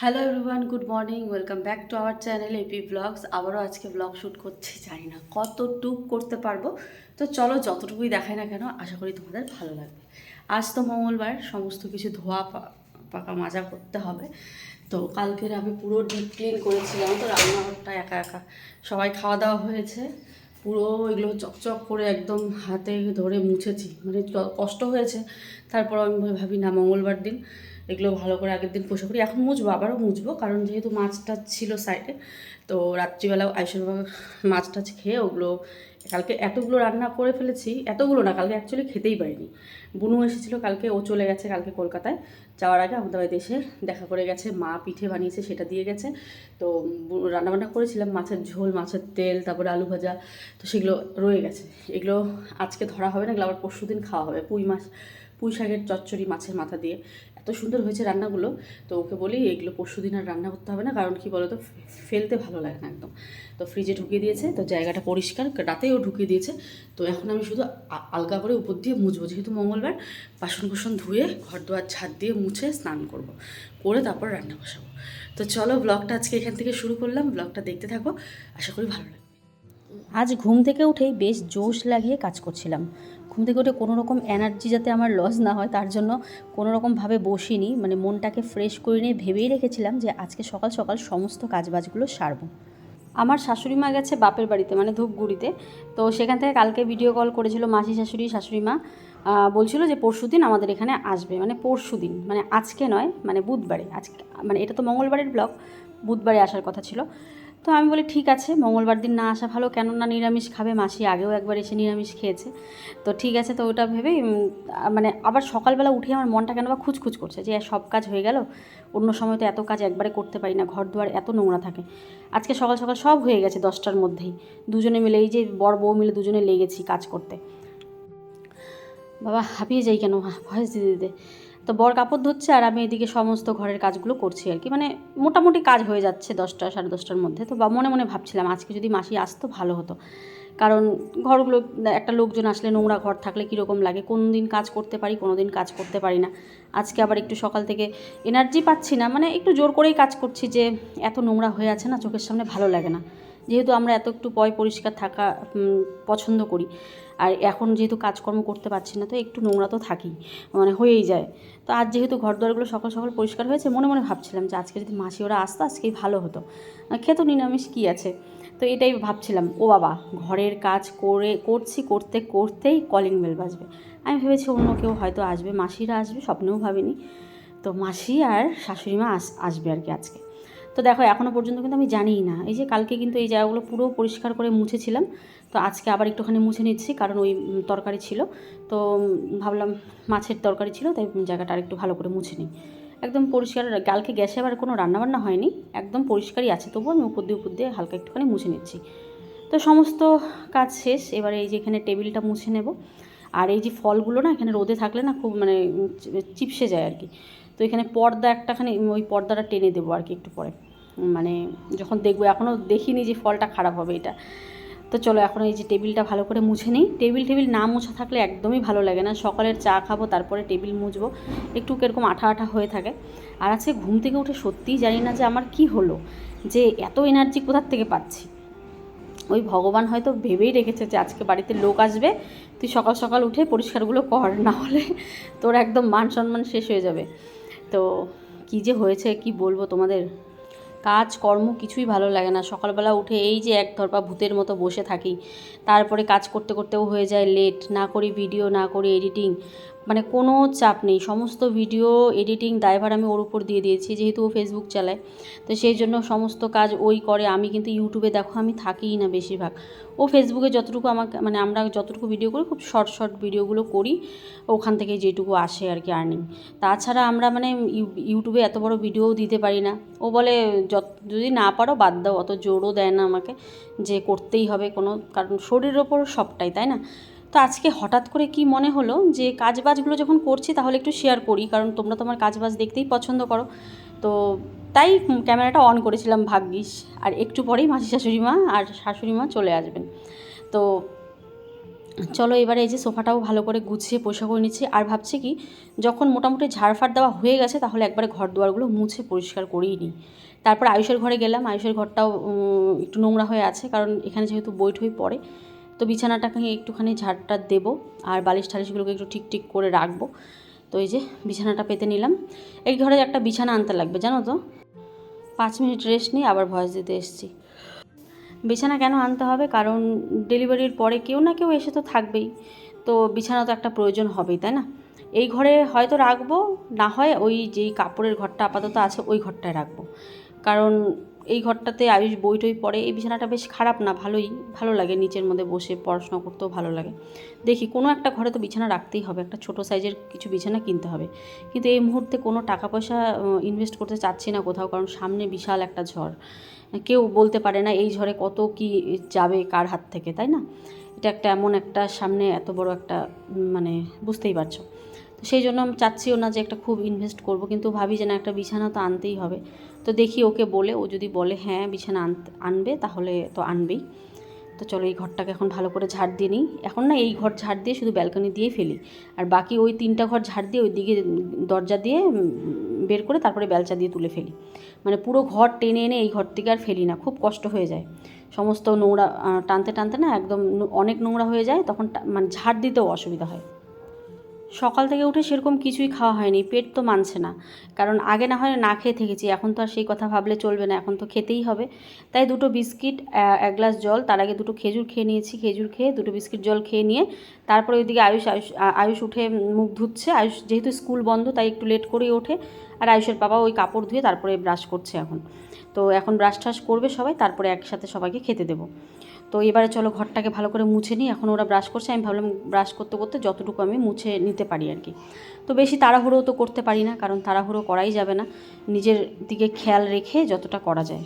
Hello everyone good morning welcome back to our channel AP blogs আবারও আজকে blog shoot করছি, জানি না কতটুক করতে পারব। তো চলো যতটুকুই দেখাই না কেন, আশা করি তোমাদের ভালো লাগবে। আজ তো মঙ্গলবার, সমস্ত কিছু ধোয়া পাকা মাজা করতে হবে। তো কালকের আমি পুরো ডিপ ক্লিন করেছিলাম, তো রান্নাঘরটা একা একা সবাই খাওয়া দাওয়া হয়েছে। পুরো এগুলো চকচক করে একদম হাতে ধরে মুছেছি মানে কষ্ট হয়েছে। তারপর আমি ভাবি না মঙ্গলবার দিন এগুলো ভালো করে আগের দিন পোষা করি। এখন মুছবো, আবারও মুছবো, কারণ যেহেতু মাছটা ছিল সাইডে তো রাত্রিবেলা বাবা মাছ টাছ খেয়ে ওগুলো কালকে এতগুলো রান্না করে ফেলেছি, এতগুলো না, কালকে অ্যাকচুয়ালি খেতেই পারিনি। বুনু এসেছিল কালকে, ও চলে গেছে কালকে কলকাতায়। যাওয়ার আগে আমাদের বাড়িতে এসে দেখা করে গেছে, মা পিঠে বানিয়েছে, সেটা দিয়ে গেছে। তো রান্নাবান্না করেছিলাম, মাছের ঝোল, মাছের তেল, তারপরে আলু ভাজা, তো সেগুলো রয়ে গেছে। এগুলো আজকে ধরা হবে না, এগুলো আবার পরশু দিন খাওয়া হবে, পুঁই মাছ। পুঁই শাকের চচ্চড়ি মাছের মাথা দিয়ে। এত সুন্দর হয়েছে রান্নাগুলো। তো ওকে বলি, এগুলো পরশু দিন আর রান্না করতে হবে না, কারণ কি বলো তো ফেলতে ভালো লাগে না একদম। তো ফ্রিজে ঢুকিয়ে দিয়েছে, তো জায়গাটা পরিষ্কার রাতেই ও ঢুকিয়ে দিয়েছে। তো এখন আমি শুধু আলগা করে উপর দিয়ে মুছবো। যেহেতু মঙ্গলবার বাসন কুসন ধুয়ে ঘর দুয়ার ছাদ দিয়ে মুছে স্নান করব। করে তারপর রান্না বসাবো। তো চলো ব্লগটা আজকে এখান থেকে শুরু করলাম। ব্লগটা দেখতে থাকো, আশা করি ভালো লাগবে। আজ ঘুম থেকে উঠেই বেশ জোশ লাগিয়ে কাজ করছিলাম। ঘুম থেকে উঠে কোনো রকম এনার্জি যাতে আমার লস না হয়, তার জন্য কোনো রকমভাবে বসিনি। মানে মনটাকে ফ্রেশ করে নিয়ে ভেবেই রেখেছিলাম যে আজকে সকাল সকাল সমস্ত কাজবাজগুলো সারবো। আমার শাশুড়ি মা গেছে বাপের বাড়িতে মানে ধূপগুড়িতে। তো সেখান থেকে কালকে ভিডিও কল করেছিল মাসি, শাশুড়ি শাশুড়ি মা। বলছিল যে পরশু দিন আমাদের এখানে আসবে মানে পরশু দিন মানে আজকে নয় মানে বুধবারে। আজকে মানে এটা তো মঙ্গলবারের ব্লগ বুধবারে আসার কথা ছিল। তো আমি বলি, ঠিক আছে, মঙ্গলবার দিন না আসা ভালো। কেননা নিরামিষ খাবে মাসি, আগেও একবার এসে নিরামিষ খেয়েছে। তো ঠিক আছে, তো ওটা আ- মানে আবার সকালবেলা উঠে আমার মনটা কেন বা খুচখুচ করছে যে, সব কাজ হয়ে গেল। অন্য সময় তো এত কাজ একবারে করতে পারি না। ঘর দুয়ার এত নোংরা থাকে। আজকে সকাল সকাল সব হয়ে গেছে দশটার মধ্যেই। দুজনে মিলে, এই যে বর বউ মিলে দুজনে লেগেছি কাজ করতে। বাবা, হাঁপিয়ে যাই কেন? ভয়েস দিতে দিতে তো বর কাপড় ধুচ্ছে আর আমি এদিকে সমস্ত ঘরের কাজগুলো করছি আর কি। মানে মোটামুটি কাজ হয়ে যাচ্ছে দশটা, সাড়ে দশটার মধ্যে। তো বা মনে মনে ভাবছিলাম আজকে যদি মাসি আসতো ভালো হতো। কারণ ঘরগুলো, একটা লোকজন আসলে নোংরা ঘর থাকলে কীরকম লাগে? কোনো দিন কাজ করতে পারি, কোনো দিন কাজ করতে পারি না। আজকে আবার একটু সকাল থেকে এনার্জি পাচ্ছি না। মানে একটু জোর করেই কাজ করছি যে এত নোংরা হয়ে আছে না, চোখের সামনে ভালো লাগে না। যেহেতু আমরা এত একটু পয় পরিষ্কার থাকা পছন্দ করি। আর এখন যেহেতু কাজকর্ম করতে পারছি না, তো একটু নোংরা তো থাকি মানে হয়েই যায়। তো আজ যেহেতু ঘর দুয়ারগুলো সকাল সকাল পরিষ্কার হয়েছে, মনে মনে ভাবছিলাম যে আজকে যদি মাসি ওরা আসতো, আজকেই ভালো হতো। খেতো নিরামিষ কী আছে? তো এটাই ভাবছিলাম, ও বাবা, ঘরের কাজ করে, করছি করতে করতেই কলিং বেল বাজবে। আমি ভেবেছি অন্য কেউ হয়তো আসবে, মাসিরা আসবে, স্বপ্নেও ভাবিনি। তো মাসি আর শাশুড়ি মা আস, আসবে আর কি আজকে। তো দেখো এখনও পর্যন্ত কিন্তু আমি জানিই না। এই যে কালকে কিন্তু এই জায়গাগুলো পুরো পরিষ্কার করে মুছেছিলাম। তো আজকে আবার একটুখানি মুছে নিচ্ছি, কারণ ওই তরকারি ছিল। তো ভাবলাম মাছের তরকারি ছিল, তাই জায়গাটা আরেকটু ভালো করে মুছে নিই। একদম পরিষ্কার, কালকে গ্যাসে আবার কোনো রান্নাবান্না হয়নি। একদম পরিষ্কারই আছে, তবুও আমি উপর দিয়ে উপর দিয়ে হালকা একটুখানি মুছে নিচ্ছি। তো সমস্ত কাজ শেষ, এবারে এই যে এখানে টেবিলটা মুছে নেব। আর এই যে ফলগুলো না, এখানে রোদে থাকলে না খুব মানে চিপসে যায় আর কি। তো এখানে পর্দা একটাখানি ওই পর্দাটা টেনে দেবো আর কি একটু পরে। মানে যখন দেখব এখনও দেখিনি যে ফলটা খারাপ হবে এটা। তো চলো এখন এই যে টেবিলটা ভালো করে মুছে নিই। টেবিল টেবিল না মোছা থাকলে একদমই ভালো লাগে না। সকালের চা খাব, তারপরে টেবিল মুছবো। একটু কীরকম আঠা আঠা হয়ে থাকে। আর আজকে ঘুম থেকে উঠে সত্যিই জানি না যে আমার কি হলো, যে এত এনার্জি কোথার থেকে পাচ্ছি। ওই ভগবান হয়তো ভেবেই রেখেছে যে আজকে বাড়িতে লোক আসবে, তুই সকাল সকাল উঠে পরিষ্কারগুলো কর, না হলে তোর একদম মান সম্মান শেষ হয়ে যাবে। তো কি যে হয়েছে, কি বলব তোমাদের? কাজ, কর্ম কিছুই ভালো লাগে না। সকালবেলা উঠে এই যে এক ধরপা ভূতের মতো বসে থাকি। তারপরে কাজ করতে করতেও হয়ে যায় লেট। না করি ভিডিও, না করি এডিটিং। মানে কোনো চাপ নেই। সমস্ত ভিডিও এডিটিং দায়ভার আমি ওর উপর দিয়ে দিয়েছি, যেহেতু ও ফেসবুক চালায়। তো সেই জন্য সমস্ত কাজ ওই করে। আমি কিন্তু ইউটিউবে দেখো, আমি থাকিই না বেশিরভাগ। ও ফেসবুকে যতটুকু আমাকে মানে আমরা যতটুকু ভিডিও করি, খুব শর্ট শর্ট ভিডিওগুলো করি, ওখান থেকে যেটুকু আসে আর কি আর্নিং তাছাড়া আমরা মানে ইউ- ইউটিউবে এত বড় ভিডিও দিতে পারি না। ও বলে, যত, যদি না পারো বাদ দাও, অত জোরও দেয় না আমাকে। যে করতেই হবে কোনো, কারণ শরীরের ওপর সবটাই, তাই না? তো আজকে হঠাৎ করে কি মনে হলো যে কাজবাজগুলো যখন করছি তাহলে একটু শেয়ার করি? কারণ তোমরা তোমার কাজবাজ দেখতেই পছন্দ করো। তো তাই ক্যামেরাটা অন করেছিলাম ভাগ্যিস। আর একটু পরেই মাসি শাশুড়ি মা আর শাশুড়ি মা চলে আসবেন। তো চলো এবারে এই যে সোফাটাও ভালো করে গুছিয়ে পরিষ্কার করে নিচ্ছি। আর ভাবছি কি, যখন মোটামুটি ঝাড়ফাড় দেওয়া হয়ে গেছে তাহলে একবারে ঘর দুয়ারগুলো মুছে পরিষ্কার করেই নিই। তারপর আয়ুষের ঘরে গেলাম। আয়ুষের ঘরটাও একটু নোংরা হয়ে আছে কারণ এখানে যেহেতু বইঠই পড়ে। তো বিছানাটাকে একটুখানি ঝাড়টা দেবো আর বালিশ ঠালিশগুলোকে একটু ঠিক ঠিক করে রাখব। তো এই যে বিছানাটা পেতে নিলাম। এই ঘরে একটা বিছানা আনতে লাগবে, জানো তো? পাঁচ মিনিট রেস্ট নিয়ে আবার ভয়েস দিতে এসেছি। বিছানা কেন আনতে হবে? কারণ ডেলিভারির পরে কেউ না কেউ এসে তো থাকবেই। তো বিছানা তো একটা প্রয়োজন হবেই, তাই না? এই ঘরে হয়তো রাখব, না হয় ওই যেই কাপড়ের ঘরটা আপাতত আছে, ওই ঘরটায় রাখব। কারণ এই ঘরটাতে আয়ুষ বই টই পড়ে, এই বিছানাটা বেশ খারাপ না, ভালোই, ভালো লাগে নিচের মধ্যে বসে পড়াশোনা করতেও ভালো লাগে। দেখি কোনো একটা ঘরে তো বিছানা রাখতেই হবে, একটা ছোট সাইজের কিছু বিছানা কিনতে হবে। কিন্তু এই মুহূর্তে কোনো টাকা পয়সা ইনভেস্ট করতে চাচ্ছি না কোথাও, কারণ সামনে বিশাল একটা ঝড়। কেউ বলতে পারে না এই ঝড়ে কত কি যাবে কার হাত থেকে, তাই না? এটা একটা এমন একটা সামনে এত বড় একটা মানে বুঝতেই পারছ। তো সেই জন্য আমি চাচ্ছিও না যে একটা খুব ইনভেস্ট করব, কিন্তু ভাবি যে না একটা বিছানা তো আনতেই হবে। তো দেখি ওকে বলে, ও যদি বলে হ্যাঁ বিছানা আনবে, তাহলে তো আনবেই। তো চলো এই ঘরটাকে এখন ভালো করে ঝাড় দিয়ে নিই। এখন না এই ঘর ঝাড় দিয়ে শুধু ব্যালকনি দিয়েই ফেলি। আর বাকি ওই তিনটা ঘর ঝাড় দিয়ে ওই দিকে দরজা দিয়ে বের করে তারপরে বেলচা দিয়ে তুলে ফেলি। মানে পুরো ঘর টেনে এনে এই ঘর থেকে আর ফেলি না, খুব কষ্ট হয়ে যায়। সমস্ত নোংরা টানতে টানতে না একদম অনেক নোংরা হয়ে যায়, তখন মানে ঝাড় দিতেও অসুবিধা হয়। সকাল থেকে উঠে সেরকম কিছুই খাওয়া হয়নি, পেট তো মানছে না। কারণ আগে না হয় না খেয়ে থেকেছি, এখন তো আর সেই কথা ভাবলে চলবে না, এখন তো খেতেই হবে। তাই দুটো বিস্কিট এক গ্লাস জল, তার আগে দুটো খেজুর খেয়ে নিয়েছি, খেজুর খেয়ে দুটো বিস্কিট জল খেয়ে নিয়ে, তারপরে ওইদিকে আয়ুষ আয়ুষ আয়ুষ উঠে মুখ ধুচ্ছে। আয়ুষ যেহেতু স্কুল বন্ধ, তাই একটু লেট করেই ওঠে। আর আয়ুষের বাবা ওই কাপড় ধুয়ে তারপরে ব্রাশ করছে এখন। তো এখন ব্রাশ টাশ করবে সবাই, তারপরে একসাথে সবাইকে খেতে দেবো। তো এবারে চলো ঘরটাকে ভালো করে মুছে নিই। এখন ওরা ব্রাশ করছে, আমি ভাবলাম ব্রাশ করতে করতে যতটুকু আমি মুছে নিতে পারি আর কি। তো বেশি তাড়াহুড়ো তো করতে পারি না, কারণ তাড়াহুড়ো করাই যাবে না। নিজের দিকে খেয়াল রেখে যতটা করা যায়।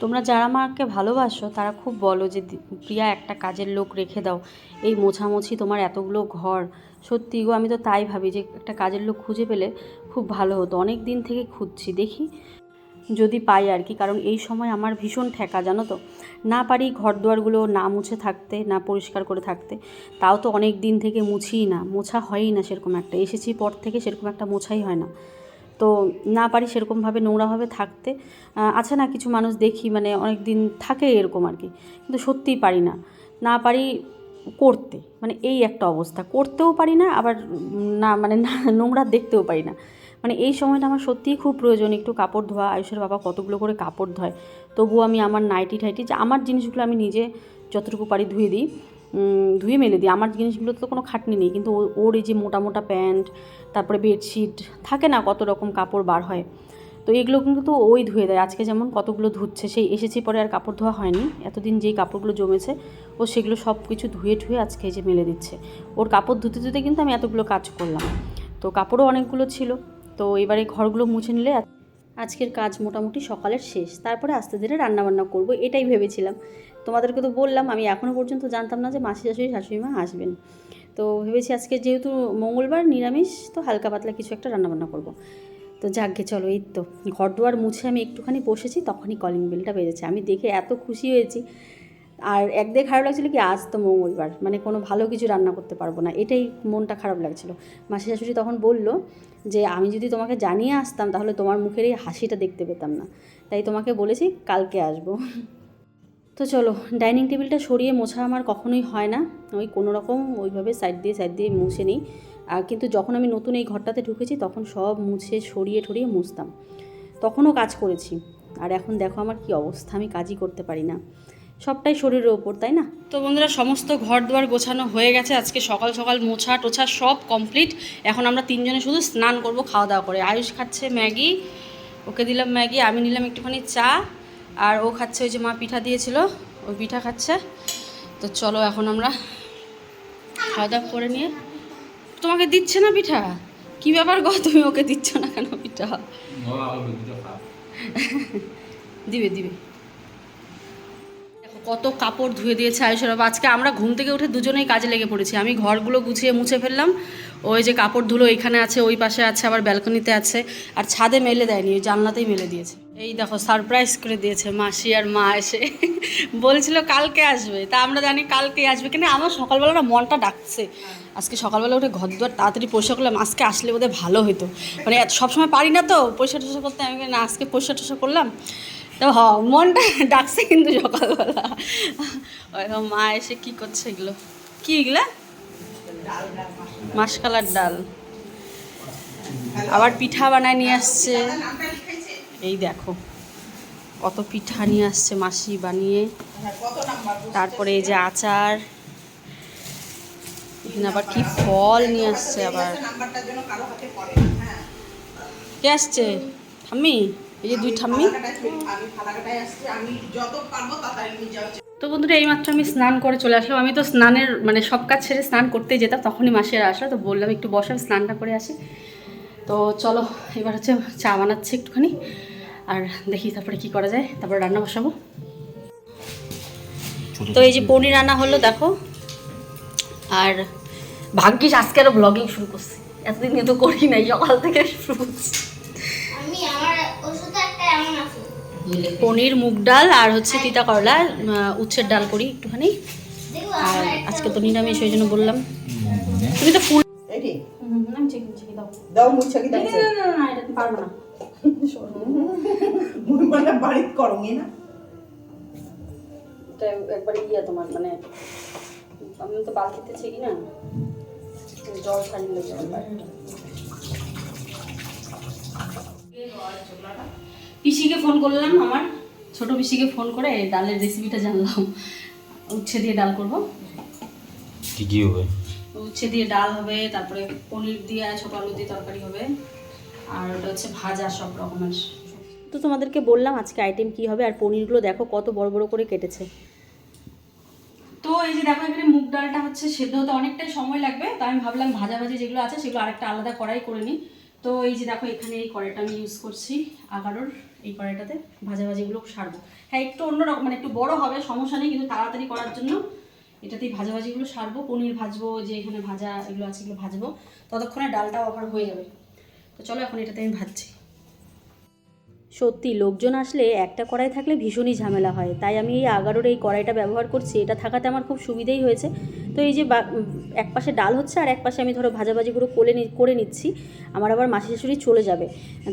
তোমরা যারা আমাকে ভালোবাসো, তারা খুব বলো যে প্রিয়া, একটা কাজের লোক রেখে দাও। এই মোছামুছি তোমার এতগুলো ঘর। সত্যি গো, আমি তো তাই ভাবি যে, একটা কাজের লোক খুঁজে পেলে খুব ভালো হতো। অনেক দিন থেকে খুঁজছি, দেখি যদি পাই আর কি। কারণ এই সময় আমার ভীষণ ঠেকা, জানো তো? না পারি ঘর দুয়ারগুলো না মুছে থাকতে, না পরিষ্কার করে থাকতে। তাও তো অনেক দিন থেকে মুছিই না, মোছা হয়ই না সেরকম একটা। এসেছি পর থেকে সেরকম একটা মোছাই হয় না। তো না পারি সেরকমভাবে নোংরাভাবে থাকতে। আছে না কিছু মানুষ দেখি মানে অনেক দিন থাকে এরকম আর কি। কিন্তু সত্যিই পারি না। না পারি করতে মানে এই একটা অবস্থা। করতেও পারি না, আবার না মানে না, নোংরা দেখতেও পারি না। মানে এই সময়টা আমার সত্যিই খুব প্রয়োজন, একটু কাপড় ধোয়া। আয়ুষের বাবা কতগুলো করে কাপড় ধোয়। তবুও আমি আমার নাইটি ঠাইটি, যে আমার জিনিসগুলো আমি নিজে যতটুকু পারি ধুয়ে দিই ধুয়ে মেলে দিই। আমার জিনিসগুলোতে তো কোনো খাটনি নেই, কিন্তু ওর এই যে মোটা মোটা প্যান্ট, তারপরে বেডশিট, থাকে না কত রকম কাপড় বার হয়। তো এগুলো কিন্তু ওই ধুয়ে দেয়। আজকে যেমন কতগুলো ধুচ্ছে, সেই এসেছি পরে আর কাপড় ধোয়া হয়নি। এতদিন যেই কাপড়গুলো জমেছে, ও সেগুলো সব কিছু ধুয়ে ঠুয়ে আজকে যে মেলে দিচ্ছে। ওর কাপড় ধুতে ধুতে কিন্তু আমি এতগুলো কাজ করলাম। তো কাপড়ও অনেকগুলো ছিল। তো এবারে ঘরগুলো মুছে নিলে আজকের কাজ মোটামুটি সকালের শেষ। তারপরে আস্তে ধীরে রান্নাবান্না করব, এটাই ভেবেছিলাম। তোমাদেরকে তো বললাম, আমি এখনও পর্যন্ত জানতাম না যে মাসি শাশুড়ি শাশুড়ি মা আসবেন। তো ভেবেছি আজকে যেহেতু মঙ্গলবার, নিরামিষ, তো হালকা পাতলা কিছু একটা রান্নাবান্না করব। তো যাকগে, চলো, এই তো। ঘর দুয়ার মুছে আমি একটুখানি বসেছি, তখনই কলিং বেলটা বেজেছে। আমি দেখে এত খুশি হয়েছি আর একদিকে খারাপ লাগছিল কি, আজ তো মঙ্গলবার মানে কোনো ভালো কিছু রান্না করতে পারব না, এটাই মনটা খারাপ লাগছিল। মাসি শাশুড়ি তখন বলল যে, আমি যদি তোমাকে জানিয়ে আসতাম, তাহলে তোমার মুখের এই হাসিটা দেখতে পেতাম না। তাই তোমাকে বলেছি, কালকে আসব। তো চলো, ডাইনিং টেবিলটা সরিয়ে মোছা আমার কখনোই হয় না। ওই কোনো রকম ওইভাবে সাইড দিয়ে সাইড দিয়ে মুছে নিই। আর কিন্তু যখন আমি নতুন এই ঘরটাতে ঢুকেছি, তখন সব মুছে, সরিয়ে, ঠরিয়ে মুছতাম। তখনও কাজ করেছি। আর এখন দেখো আমার কি অবস্থা, আমি কাজই করতে পারি না। সবটাই শরীরের ওপর তাই না? তো বন্ধুরা সমস্ত ঘর দুয়ার গোছানো হয়ে গেছে। আজকে সকাল সকাল মোছা টোছা সব কমপ্লিট এখন আমরা তিনজনে শুধু স্নান করব খাওয়া দাওয়া করে। আয়ুষ খাচ্ছে ম্যাগি ওকে দিলাম ম্যাগি আমি নিলাম একটুখানি চা আর ও খাচ্ছে ওই যে মা পিঠা দিয়েছিল ওই পিঠা খাচ্ছে। তো চলো এখন আমরা খাওয়া দাওয়া করে নিয়ে। তোমাকে দিচ্ছে না পিঠা? কি ব্যাপার গো তুমি ওকে দিচ্ছ না কেন পিঠা? দিবে দিবে। কত কাপড় ধুয়ে দিয়েছে আয়ুষের আজকে আমরা ঘুম থেকে উঠে দুজনেই কাজে লেগে পড়েছি। আমি ঘরগুলো গুছিয়ে মুছে ফেললাম। ওই যে কাপড় ধুলো এখানে আছে, ওই পাশে আছে, আবার ব্যালকনিতে আছে। আর ছাদে মেলে দেয়নি, ওই জানলাতেই মেলে দিয়েছে। এই দেখো সারপ্রাইজ করে দিয়েছে মাসি আর মা এসে। বলছিল, কালকে আসবে। তা আমরা জানি কালকে আসবে কিন্তু আমার সকালবেলা না মনটা ডাকছে। আজকে সকালবেলা উঠে ঘর দুয়ার তাড়াতাড়ি পরিষ্কার করলাম, আজকে আসলে বোধহয় ভালো হতো মানে সবসময় পারি না তো, পরিষ্কার টরিষ্কার করতে। আমি না, আজকে পরিষ্কার টরিষ্কার করলাম। তো হ, মনটা ডাকছে কিন্তু সকালবেলা। মা এসে কি করছে এগুলো? কি এগুলা? মাসকালার ডাল। আবার পিঠা বানায় নিয়ে আসছে। এই দেখো, কত পিঠা নিয়ে আসছে মাসি বানিয়ে। তারপরে এই যে আচার। এখানে আবার কি ফল নিয়ে আসছে আবার। কে আসছে? ঠাম্মি? এই যে দুই ঠাম্মি। আমি ফালাকাটায় আসছি আমি যত পারব তাড়াতাড়ি নিয়ে যাওয়া তো বন্ধুরা এইমাত্র আমি স্নান করে চলে আসলাম। আমি তো স্নানের মানে সব কাজ ছেড়ে স্নান করতে যেতাম তখনই মাসির আসলো। তো বললাম একটু বসে আমি স্নানটা করে আসি। তো চলো এবার হচ্ছে চা বানাচ্ছি একটুখানি। আর দেখি তারপরে কি করা যায়। তারপরে রান্না বসাবো। তো এই যে পনির রান্না হলো দেখো। আর ভাগ্যিস আজকে আরও ব্লগিং শুরু করছি। এতদিন কিন্তু করি নাই সকাল থেকে শুরু করছি। আমি আমার পনির মুগ ডাল আর হচ্ছে তিতা করলা উচ্ছের ডাল করি একটুখানি। আর আজকে তো নিরামিষ ওই জন্য বললাম। তুমি তো ফুল দাও। দাও না না এটা পারব না। মানে বাড়ি না? এটা একবারে ইয়া তোমার মানে আমি তো বালতিতে ছেকি না। জল ছাড়িয়ে পিসিকে ফোন করলাম আমার। ছোট পিসিকে ফোন করে ডালের রেসিপিটা জানলাম। উচ্ছে দিয়ে ডাল করব। কি কি হবে? উচ্ছে দিয়ে ডাল হবে তারপরে পনির দিয়ে ছোট আলু দিয়ে তরকারি হবে আর ওটা হচ্ছে ভাজা সব রকমের। তো তোমাদেরকে বললাম আজকে আইটেম কি হবে আর পনিরগুলো দেখো কত বড় বড় করে কেটেছে। তো এই যে দেখো এখানে মুগ ডালটা হচ্ছে সেদ্ধ হতে অনেকটাই সময় লাগবে তো আমি ভাবলাম ভাজা ভাজি যেগুলো আছে সেগুলো আরেকটা আলাদা কড়াই করে নিই। তো এই যে দেখো এখানে এই কড়াইটা আমি ইউজ করছি আগারোর। এই কড়াইটাতে ভাজাভাজিগুলো সারবো। হ্যাঁ একটু অন্যরকম মানে একটু বড় হবে, সমস্যা নেই, কিন্তু তাড়াতাড়ি করার জন্য এটাতেই ভাজাভাজিগুলো সারবো। পনির ভাজবো, যে এখানে ভাজা এগুলো আছে এগুলো ভাজবো। ততক্ষণে ডালটা ওভার হয়ে যাবে। তো চলো এখন এটাতে আমি ভাজছি। সত্যি, লোকজন আসলে একটা কড়াই থাকলে ভীষণই ঝামেলা হয়। তাই আমি এই আগারোর এই কড়াইটা ব্যবহার করছি, এটা থাকাতে আমার খুব সুবিধেই হয়েছে। তো এই যে এক পাশে ডাল হচ্ছে আর এক পাশে আমি ধরো ভাজাভাজিগুলো নি, করে নিচ্ছি। আমার আবার মাসি শাশুড়ি চলে যাবে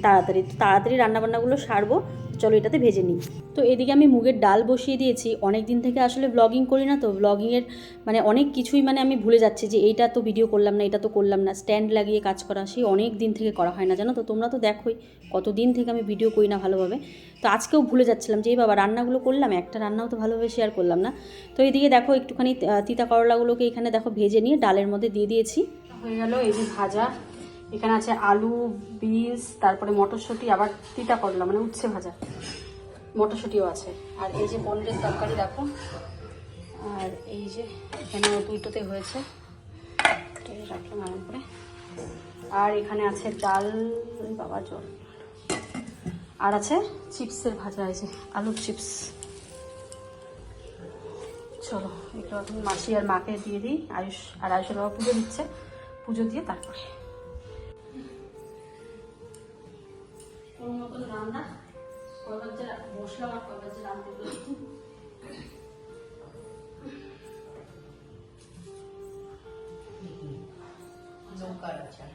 তাড়াতাড়ি। তো তাড়াতাড়ি রান্নাবান্নাগুলো সারবো। চলো এটাতে ভেজে নিই। তো এদিকে আমি মুগের ডাল বসিয়ে দিয়েছি। অনেক দিন থেকে আসলে ব্লগিং করি না তো ব্লগিংয়ের মানে অনেক কিছুই মানে আমি ভুলে যাচ্ছি যে এইটা তো ভিডিও করলাম না, এটা তো করলাম না। স্ট্যান্ড লাগিয়ে কাজ করা সেই অনেক দিন থেকে করা হয় না, জানো তো? তোমরা তো দেখোই কত দিন থেকে আমি ভিডিও করি না ভালোভাবে। তো আজকেও ভুলে যাচ্ছিলাম যে এই বাবা, রান্নাগুলো করলাম, একটা রান্নাও তো ভালোভাবে শেয়ার করলাম না। তো এইদিকে দেখো একটুখানি তিতা করলাগুলোকে এখানে দেখো ভেজে নিয়ে ডালের মধ্যে দিয়ে দিয়েছি। হয়ে গেল এই যে ভাজা। এখানে আছে আলু, বিনস, তারপরে মটরশুঁটি, আবার তিতা করলা মানে উচ্ছে ভাজা। মটরশুঁটিও আছে। আর এই যে পনিরের তরকারি দেখো। আর এই যে এখানে দুইটোতে হয়েছে। রাখলাম আরাম করে। আর এখানে আছে ডাল বাবা জল। আর আছে চিপসের ভাজা যে আলুর চিপস। চলো এগুলো এখন মাসি আর মাকে দিয়ে দিই। আয়ুষ আর আয়ুষের বাবা পুজো দিচ্ছে। পুজো দিয়ে তারপরে। রান্না যে বসলাম আর কয়বার যে রান্না আচার।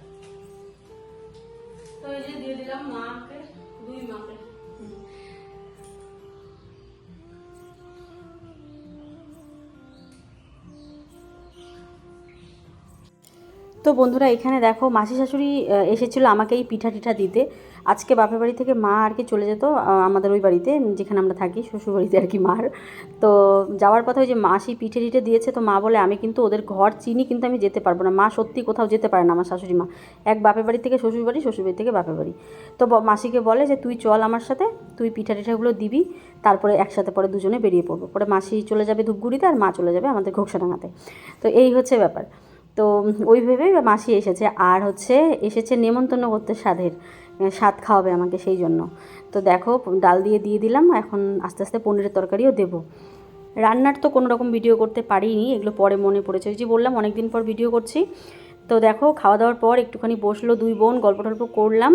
তো এই যে দিয়ে দিলাম মাকে দুই মাকে। তো বন্ধুরা, এখানে দেখো মাসি শাশুড়ি এসেছিল আমাকে এই পিঠা টিঠা দিতে। আজকে বাপের বাড়ি থেকে মা আর কি চলে যেত আমাদের ওই বাড়িতে, যেখানে আমরা থাকি, শ্বশুর বাড়িতে আর কি মার। তো যাওয়ার পথে ওই যে মাসি পিঠে টিঠে দিয়েছে, তো মা বলে, আমি কিন্তু ওদের ঘর চিনি, কিন্তু আমি যেতে পারব না। মা সত্যি কোথাও যেতে পারে না আমার শাশুড়ি মা। এক বাপের বাড়ি থেকে শ্বশুর বাড়ি শ্বশুর বাড়ি থেকে বাপের বাড়ি। তো মাসিকে বলে যে, তুই চল আমার সাথে, তুই পিঠা টিঠাগুলো দিবি, তারপরে একসাথে পরে দুজনে বেরিয়ে পড়ব। পরে মাসি চলে যাবে ধূপগুড়িতে, আর মা চলে যাবে আমাদের ঘোকসাডাঙ্গাতে তো এই হচ্ছে ব্যাপার। তো ওই ভেবেই মাসি এসেছে। আর হচ্ছে এসেছে নেমন্তন্ন করতে স্বাদের। স্বাদ খাওয়াবে আমাকে সেই জন্য। তো দেখো, ডাল দিয়ে দিয়ে দিলাম, এখন আস্তে আস্তে পনিরের তরকারিও দেবো। রান্নার তো কোনো রকম ভিডিও করতে পারিনি, এগুলো পরে মনে পড়েছে। ওই যে বললাম অনেক দিন পর ভিডিও করছি। তো দেখো, খাওয়া দাওয়ার পর একটুখানি বসল দুই বোন, গল্প টল্প করলাম।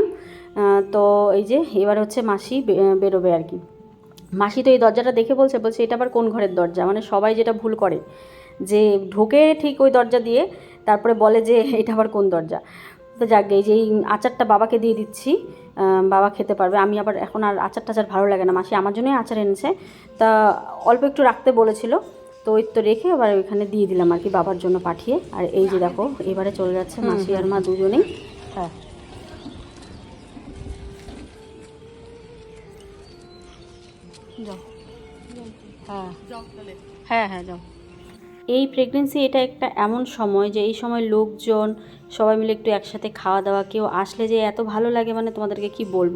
তো এই যে এবার হচ্ছে মাসি বেরোবে আর কি। মাসি তো এই দরজাটা দেখে বলছে বলছে, এটা আবার কোন ঘরের দরজা? মানে সবাই যেটা ভুল করে। যে ঢোকে ঠিক ওই দরজা দিয়ে তারপরে বলে যে এটা আবার কোন দরজা? তো যাক এই যে এই আচারটা বাবাকে দিয়ে দিচ্ছি বাবা খেতে পারবে। আমি আবার এখন আর আচার টাচার ভালো লাগে না। মাসি আমার জন্যই আচার এনেছে। তা অল্প একটু রাখতে বলেছিল। তো ওই তো রেখে আবার ওইখানে দিয়ে দিলাম আর কি বাবার জন্য পাঠিয়ে। আর এই যে দেখো এবারে চলে যাচ্ছে মাসি আর মা দুজনেই। হ্যাঁ। যাও। হ্যাঁ। হ্যাঁ হ্যাঁ যাও। এই প্রেগনেন্সি এটা একটা এমন সময় যে এই সময় লোকজন সবাই মিলে একটু একসাথে খাওয়া দাওয়া, কেউ আসলে যে এত ভালো লাগে মানে তোমাদেরকে কি বলব?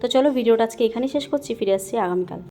তো চলো ভিডিওটা আজকে এখানেই শেষ করছি, ফিরে আসছি আগামীকাল।